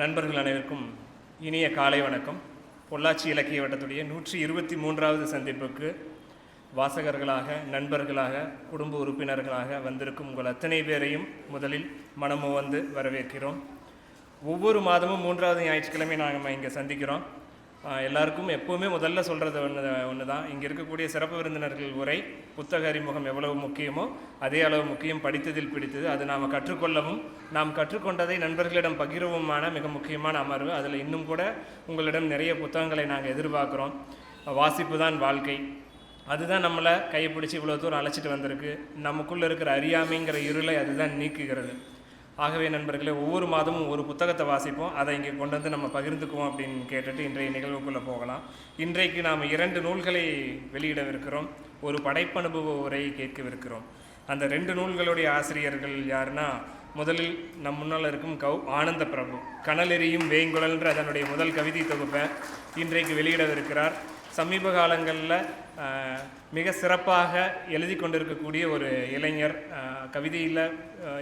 நண்பர்கள் அனைவருக்கும் இனிய காலை வணக்கம். பொள்ளாச்சி இலக்கிய வட்டத்துடைய நூற்றி இருபத்தி மூன்றாவது சந்திப்புக்கு வாசகர்களாக நண்பர்களாக குடும்ப உறுப்பினர்களாக வந்திருக்கும் உங்கள் அத்தனை பேரையும் முதலில் மனமுவந்து வரவேற்கிறோம். ஒவ்வொரு மாதமும் மூன்றாவது ஞாயிற்றுக்கிழமை நாங்கள் இங்கே சந்திக்கிறோம். எல்லாருக்கும் எப்போவுமே முதல்ல சொல்கிறது ஒன்று ஒன்று தான் இங்கே இருக்கக்கூடிய சிறப்பு விருந்தினர்கள் உரை புத்தக அறிமுகம் எவ்வளவு முக்கியமோ அதே அளவு முக்கியம் படித்ததில் பிடித்தது. அது நாம் கற்றுக்கொள்ளவும் நாம் கற்றுக்கொண்டதை நண்பர்களிடம் பகிரவுமான மிக முக்கியமான அமர்வு. அதில் இன்னும் கூட உங்களிடம் நிறைய புத்தகங்களை நாங்கள் எதிர்பார்க்குறோம். வாசிப்பு தான் வாழ்க்கை. அதுதான் நம்மளை கைப்பிடிச்சி இவ்வளோ தூரம் அழைச்சிட்டு வந்திருக்கு. நமக்குள்ளே இருக்கிற அறியாமைங்கிற இருளை அதுதான் நீக்குகிறது. ஆகவே நண்பர்களே ஒவ்வொரு மாதமும் ஒரு புத்தகத்தை வாசிப்போம். அதை இங்கே கொண்டு வந்து நம்ம பகிர்ந்துக்குவோம் அப்படின்னு கேட்டுட்டு இன்றைய நிகழ்வுக்குள்ளே போகலாம். இன்றைக்கு நாம் இரண்டு நூல்களை வெளியிடவிருக்கிறோம். ஒரு படைப்பனுபவ உரையை கேட்கவிருக்கிறோம். அந்த ரெண்டு நூல்களுடைய ஆசிரியர்கள் யாருன்னா முதலில் நம் முன்னால் இருக்கும் கௌ ஆனந்த பிரபு. கனலெறியும் வேங்குழல்ன்ற அதனுடைய முதல் கவிதை தொகுப்பை இன்றைக்கு வெளியிடவிருக்கிறார். சமீப காலங்களில் மிக சிறப்பாக எழுதி கொண்டிருக்கக்கூடிய ஒரு இளைஞர் கவிதையில்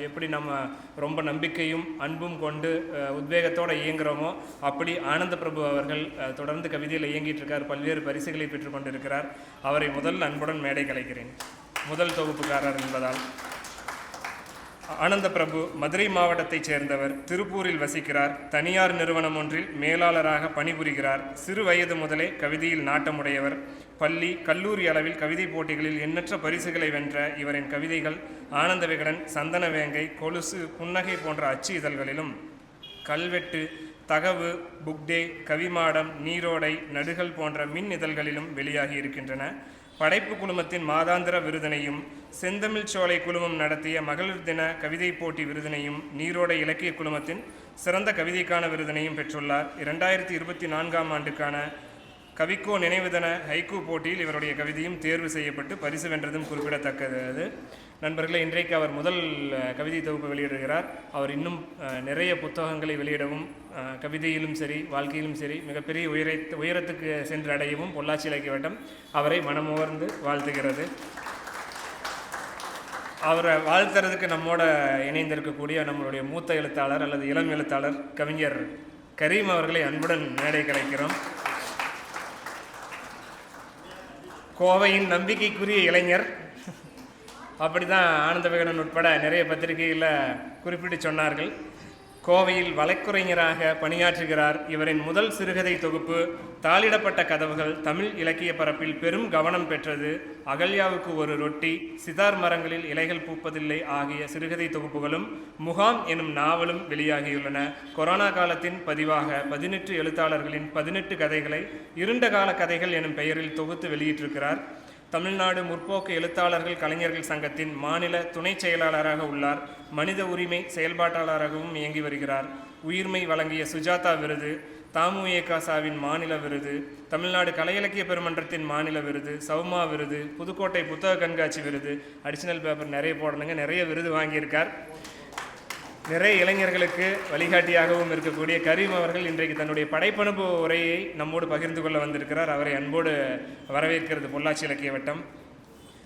எப்படி நம்ம ரொம்ப நம்பிக்கையும் அன்பும் கொண்டு உத்வேகத்தோடு இயங்குகிறோமோ அப்படி ஆனந்த பிரபு அவர்கள் தொடர்ந்து கவிதையில் இயங்கிட்டு இருக்கார் பல்வேறு பரிசுகளை பெற்றுக்கொண்டிருக்கிறார் அவரை முதல் அன்புடன் மேடை கலைக்கிறேன். முதல் தொகுப்புக்காரர் என்பதால். ஆனந்த பிரபு மதுரை மாவட்டத்தைச் சேர்ந்தவர் திருப்பூரில் வசிக்கிறார். தனியார் நிறுவனம் ஒன்றில் மேலாளராக பணிபுரிகிறார். சிறு வயது முதலே கவிதையில் நாட்டமுடையவர். பள்ளி கல்லூரி அளவில் கவிதை போட்டிகளில் எண்ணற்ற பரிசுகளை வென்ற இவரின் கவிதைகள் ஆனந்த விகடன் சந்தன வேங்கை கொலுசு புன்னகை போன்ற அச்சு இதழ்களிலும். கல்வெட்டு தகவு புக்டே கவிமாடம் நீரோடை நடுகள் போன்ற மின் இதழ்களிலும் வெளியாகி இருக்கின்றன. படைப்பு குழுமத்தின் மாதாந்திர விருதினையும் செந்தமிழ் சோலை குழுமம் நடத்திய மகளிர் தின கவிதை போட்டி விருதினையும் நீரோடை இலக்கிய குழுமத்தின் சிறந்த கவிதைக்கான விருதினையும் பெற்றுள்ளார். இரண்டாயிரத்தி இருபத்தி நான்காம் ஆண்டுக்கான கவிக்கோ நினைவுதன ஹைகோ ஹைக்கூ போட்டியில் இவருடைய கவிதையும் தேர்வு செய்யப்பட்டு பரிசு வென்றதும் குறிப்பிடத்தக்கது. நண்பர்களே இன்றைக்கு அவர் முதல் கவிதை தொகுப்பு வெளியிடுகிறார். அவர் இன்னும் நிறைய புத்தகங்களை வெளியிடவும் கவிதையிலும் சரி வாழ்க்கையிலும் சரி மிகப்பெரிய உயரை உயரத்துக்கு சென்று அடையவும் பொள்ளாச்சி இலக்கிய வட்டம் அவரை மனமுகர்ந்து வாழ்த்துகிறது. அவரை வாழ்த்துறதுக்கு நம்மோட இணைந்திருக்கக்கூடிய நம்மளுடைய மூத்த எழுத்தாளர் அல்லது இளம் எழுத்தாளர் கவிஞர் கரீம் அவர்களை அன்புடன் மேடை கலைக்கிறோம். கோவையின் நம்பிக்கைக்குரிய இளைஞர். அப்படி தான் ஆனந்த விகடன் உட்பட நிறைய பத்திரிகைகளில் குறிப்பிட்டு சொன்னார்கள். கோவையில் வழக்குரைஞராக பணியாற்றுகிறார் இவரின் முதல் சிறுகதை தொகுப்பு தாளிடப்பட்ட கதவுகள் தமிழ் இலக்கிய பரப்பில் பெரும் கவனம் பெற்றது. அகல்யாவுக்கு ஒரு ரொட்டி சிதார் மரங்களில் இலைகள் பூப்பதில்லை ஆகிய சிறுகதை தொகுப்புகளும் முகாம் எனும் நாவலும் வெளியாகியுள்ளன. கொரோனா காலத்தின் பதிவாக பதினெட்டு எழுத்தாளர்களின் பதினெட்டு கதைகளை இருண்ட கால கதைகள் எனும் பெயரில் தொகுத்து வெளியிட்டிருக்கிறார். தமிழ்நாடு முற்போக்கு எழுத்தாளர்கள் கலைஞர்கள் சங்கத்தின் மாநில துணைச் செயலாளராக உள்ளார். மனித உரிமை செயல்பாட்டாளராகவும் இயங்கி வருகிறார். உயிர்மை வழங்கிய சுஜாதா விருது தாமு ஏகாசாவின் மாநில விருது தமிழ்நாடு கலை இலக்கிய பெருமன்றத்தின் மாநில விருது சௌமா விருது புதுக்கோட்டை புத்தக கண்காட்சி விருது அடிஷனல் பேப்பர் நிறைய போடணுங்க. நிறைய விருது வாங்கியிருக்கார். நிறைய இளைஞர்களுக்கு வழிகாட்டியாகவும் இருக்கக்கூடிய கரீம் அவர்கள் இன்றைக்கு தன்னுடைய படைப்பனுபவ உரையை நம்மோடு பகிர்ந்து கொள்ள வந்திருக்கிறார். அவரை அன்போடு வரவேற்கிறது பொள்ளாச்சி இலக்கிய வட்டம்.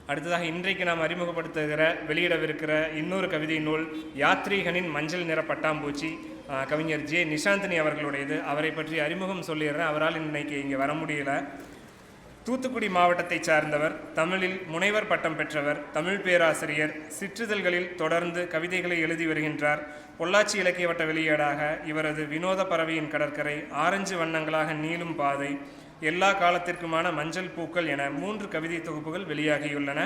அடுத்ததாக இன்றைக்கு நாம் அறிமுகப்படுத்துகிற வெளியிடவிருக்கிற இன்னொரு கவிதை நூல் யாத்ரீகனின் மஞ்சள் நிற பட்டாம்பூச்சி. கவிஞர் ஜே. நிஷாந்தினி அவர்களுடையது. அவரை பற்றி அறிமுகம் சொல்லிடுறேன். அவரால் இன்னைக்கு இங்கே வர முடியல. தூத்துக்குடி மாவட்டத்தைச் சார்ந்தவர் தமிழில் முனைவர் பட்டம் பெற்றவர் தமிழ் பேராசிரியர் சிற்றிதழ்களில் தொடர்ந்து கவிதைகளை எழுதி வருகின்றார். பொள்ளாச்சி இலக்கிய வட்ட வெளியீடாக இவரது வினோத பறவையின் கடற்கரை ஆரஞ்சு வண்ணங்களாக நீளும் பாதை எல்லா காலத்திற்குமான மஞ்சள் பூக்கள் என மூன்று கவிதை தொகுப்புகள் வெளியாகியுள்ளன.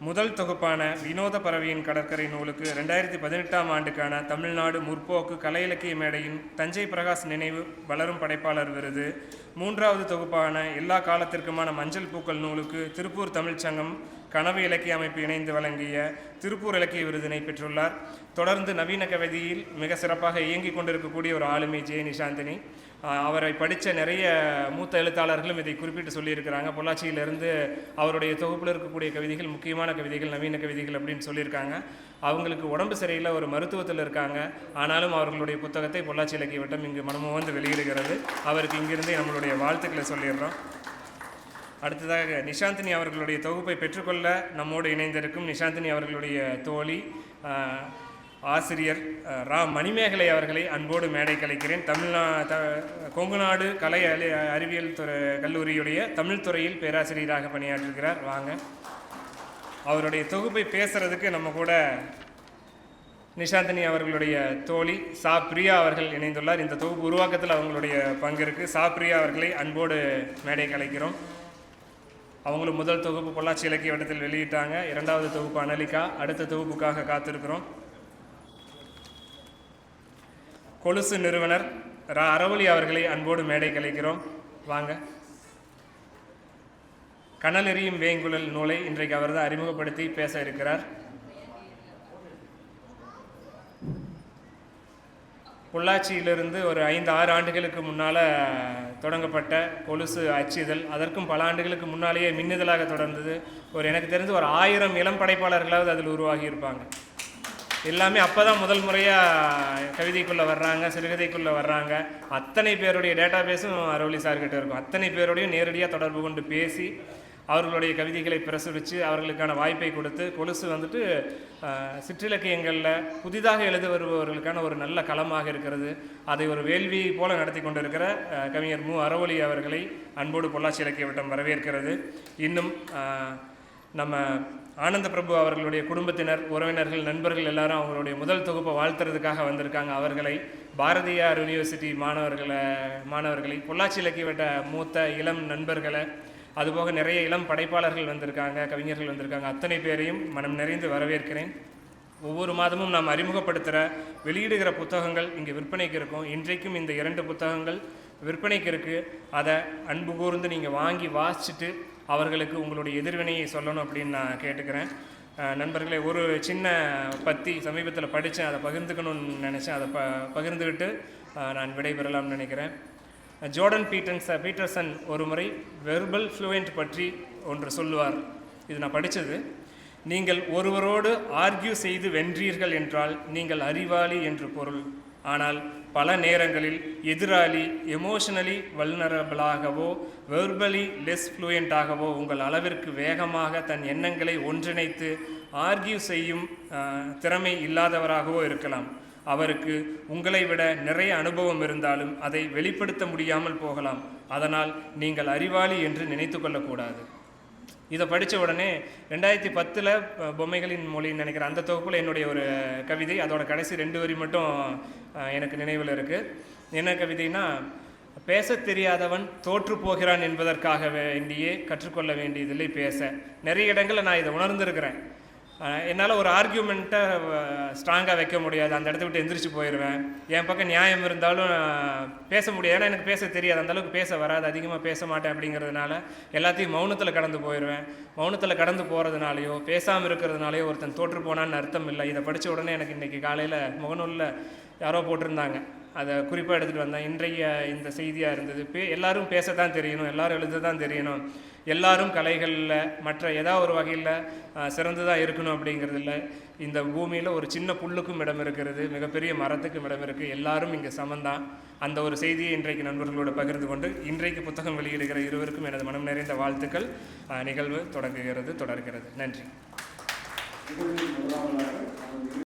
முதல் தொகுப்பான வினோத பறவையின் கடற்கரை நூலுக்கு ரெண்டாயிரத்தி பதினெட்டாம் ஆண்டுக்கான தமிழ்நாடு முற்போக்கு கலை இலக்கிய மேடையின் தஞ்சை பிரகாஷ் நினைவு வளரும் படைப்பாளர் விருது. மூன்றாவது தொகுப்பான எல்லா காலத்திற்குமான மஞ்சள் பூக்கள் நூலுக்கு திருப்பூர் தமிழ்ச்சங்கம் கனவு இலக்கிய அமைப்பு இணைந்து வழங்கிய திருப்பூர் இலக்கிய விருதினை பெற்றுள்ளார். தொடர்ந்து நவீன கவிதையில் மிக சிறப்பாக இயங்கிக் கொண்டிருக்கக்கூடிய ஒரு ஆளுமை ஜெய நிஷாந்தினி அவரை படித்த நிறைய மூத்த எழுத்தாளர்களும் இதை குறிப்பிட்டு சொல்லியிருக்கிறாங்க. பொள்ளாச்சியிலிருந்து அவருடைய தொகுப்பில் இருக்கக்கூடிய கவிதைகள் முக்கியமான கவிதைகள் நவீன கவிதைகள் அப்படின்னு சொல்லியிருக்காங்க. அவங்களுக்கு உடம்பு சரியில்லை ஒரு மருத்துவத்தில் இருக்காங்க. ஆனாலும் அவர்களுடைய புத்தகத்தை பொள்ளாச்சி இலக்கிய வட்டம் இங்கு மனமும் வந்து வெளியிடுகிறது. அவருக்கு இங்கிருந்தே நம்மளுடைய வாழ்த்துக்களை சொல்லிடுறோம். அடுத்ததாக நிஷாந்தினி அவர்களுடைய தொகுப்பை பெற்றுக்கொள்ள நம்மோடு இணைந்திருக்கும் நிஷாந்தினி அவர்களுடைய தோழி ஆசிரியர் ரா. மணிமேகலை அவர்களை அன்போடு மேடை கலைக்கிறேன் தமிழ்நா த கொங்குநாடு கலை அலி- அறிவியல் துறை கல்லூரியுடைய தமிழ் துறையில் பேராசிரியராக பணியாற்றுகிறார். வாங்க. அவருடைய தொகுப்பை பேசுகிறதுக்கு நம்ம கூட நிஷாந்தினி அவர்களுடைய தோழி சா. பிரியா அவர்கள் இணைந்துள்ளார். இந்த தொகுப்பு உருவாக்கத்தில் அவங்களுடைய பங்கு இருக்கு. சா. பிரியா அவர்களை அன்போடு மேடை கலைக்கிறோம் அவங்களும் முதல் தொகுப்பு பொள்ளாச்சி இலக்கிய வட்டத்தில் வெளியிட்டாங்க. இரண்டாவது தொகுப்பு அனலிகா. அடுத்த தொகுப்புக்காக காத்திருக்கிறோம். கொலுசு நிறுவனர் ரா அரவலி அவர்களை அன்போடு மேடை கலைக்கிறோம். வாங்க. கனல் எறியும் வேங்குழல் நூலை இன்றைக்கு அவர்தான் அறிமுகப்படுத்தி பேச இருக்கிறார். பொள்ளாச்சியிலிருந்து ஒரு ஐந்து ஆறு ஆண்டுகளுக்கு முன்னால் தொடங்கப்பட்ட கொலுசு அச்சுதல் அதற்கும் பல ஆண்டுகளுக்கு முன்னாலேயே மின்னுதலாக தொடர்ந்தது. ஒரு எனக்கு தெரிஞ்சு ஒரு ஆயிரம் இளம் படைப்பாளர்களாவது அதில் உருவாகியிருப்பாங்க. எல்லாமே அப்போ தான் முதல் முறையாக கவிதைக்குள்ளே வர்றாங்க சிறுகதைக்குள்ளே வர்றாங்க. அத்தனை பேருடைய டேட்டா பேஸும் அரவலி சார்கிட்ட இருக்கும். அத்தனை பேரோடையும் நேரடியாக தொடர்பு கொண்டு பேசி அவர்களுடைய கவிதைகளை பிரசுரித்து அவர்களுக்கான வாய்ப்பை கொடுத்து கொலுசு வந்துட்டு சிற்றிலக்கியங்களில் புதிதாக எழுத வருபவர்களுக்கான ஒரு நல்ல களமாக இருக்கிறது. அதை ஒரு வேள்வி போல நடத்தி கொண்டிருக்கிற கவிஞர் மு. அறவொலி அவர்களை அன்போடு பொள்ளாச்சி இலக்கிய வட்டம் வரவேற்கிறது. இன்னும் நம்ம ஆனந்த பிரபு அவர்களுடைய குடும்பத்தினர் உறவினர்கள் நண்பர்கள் எல்லாரும் அவங்களுடைய முதல் தொகுப்பை வாழ்த்துறதுக்காக வந்திருக்காங்க. அவர்களை பாரதியார் யூனிவர்சிட்டி மாணவர்களை மாணவர்களை பொள்ளாச்சி இலக்கியவட்ட மூத்த இளம் நண்பர்களை அதுபோக நிறைய இளம் படைப்பாளர்கள் வந்திருக்காங்க கவிஞர்கள் வந்திருக்காங்க. அத்தனை பேரையும் மனம் நிறைந்து வரவேற்கிறேன். ஒவ்வொரு மாதமும் நாம் அறிமுகப்படுத்துகிற வெளியிடுகிற புத்தகங்கள் இங்கே விற்பனைக்கு இருக்கும். இன்றைக்கும் இந்த இரண்டு புத்தகங்கள் விற்பனைக்கு இருக்குது அதை அன்பு கூர்ந்து நீங்கள் வாங்கி வாசிச்சுட்டு அவர்களுக்கு உங்களுடைய எதிர்வினையை சொல்லணும் அப்படின்னு நான் கேட்டுக்கிறேன். நண்பர்களே ஒரு சின்ன பத்தி சமீபத்தில் படித்தேன் அதை பகிர்ந்துக்கணும்னு நினச்சேன். அதை ப பகிர்ந்துக்கிட்டு நான் விடைபெறலாம்னு நினைக்கிறேன். ஜோர்டன் பீட்டன்ஸ் பீட்டர்சன் ஒரு முறை வெர்பல் ஃப்ளூயண்ட் பற்றி ஒன்று சொல்லுவார். இது நான் படித்தது நீங்கள் ஒருவரோடு ஆர்கியூ செய்து வென்றீர்கள் என்றால் நீங்கள் அறிவாளி என்று பொருள். ஆனால் பல நேரங்களில் எதிராளி எமோஷனலி வல்னரபிளாகவோ வெர்பலி லெஸ் ஃப்ளூயண்ட்டாகவோ உங்கள் அளவிற்கு வேகமாக தன் எண்ணங்களை ஒன்றிணைத்து ஆர்கியூ செய்யும் திறமை இல்லாதவராகவோ இருக்கலாம். அவருக்கு உங்களை விட நிறைய அனுபவம் இருந்தாலும் அதை வெளிப்படுத்த முடியாமல் போகலாம். அதனால் நீங்கள் அறிவாளி என்று நினைத்து கொள்ளக்கூடாது. இதை படித்த உடனே ரெண்டாயிரத்தி பத்தில் பொம்மைகளின் மொழின்னு நினைக்கிறேன் அந்த தொகுப்பில் என்னுடைய ஒரு கவிதை அதோட கடைசி ரெண்டு வரி மட்டும் எனக்கு நினைவில் இருக்குது என்ன கவிதைனா பேசத் தெரியாதவன் தோற்று போகிறான் என்பதற்காக வேண்டியே கற்றுக்கொள்ள வேண்டியதில்லை பேச. நிறைய இடங்களில் நான் இதை உணர்ந்திருக்கிறேன். என்னால் ஒரு ஆர்கியூமெண்ட்டை ஸ்ட்ராங்காக வைக்க முடியாது. அந்த இடத்த விட்டு எந்திரிச்சு போயிடுவேன் என் பக்கம் நியாயம் இருந்தாலும் பேச முடியாது. ஏன்னா எனக்கு பேச தெரியாது. அந்தளவுக்கு பேச வராது. அதிகமாக பேச மாட்டேன் அப்படிங்கிறதுனால எல்லாத்தையும் மௌனத்தில் கடந்து போயிடுவேன் மௌனத்தில் கடந்து போகிறதுனாலையோ பேசாமல் இருக்கிறதுனாலையோ ஒருத்தன் தோற்று போனான்னு அர்த்தம் இல்லை. இதை படித்த உடனே எனக்கு இன்றைக்கி காலையில் முகநூலில் யாரோ போட்டிருந்தாங்க. அதை குறிப்பாக எடுத்துகிட்டு வந்தேன். இன்றைய இந்த செய்தியாக இருந்தது. பே எல்லாரும் பேசத்தான் தெரியணும். எல்லோரும் எழுத தான் தெரியணும். எல்லாரும் கலைகளில் மற்ற ஏதாவது ஒரு வகையில் சிறந்ததாக இருக்கணும் அப்படிங்கிறது இல்லை இந்த பூமியில் ஒரு சின்ன புல்லுக்கும் இடம் இருக்கிறது மிகப்பெரிய மரத்துக்கும் இடம் இருக்குது எல்லாரும் இங்கே சமந்தான். அந்த ஒரு செய்தியை இன்றைக்கு நண்பர்களோடு பகிர்ந்து கொண்டு இன்றைக்கு புத்தகம் வெளியிடுகிற இருவருக்கும் எனது மனம் நிறைந்த வாழ்த்துக்கள். நிகழ்வு தொடங்குகிறது தொடர்கிறது. நன்றி.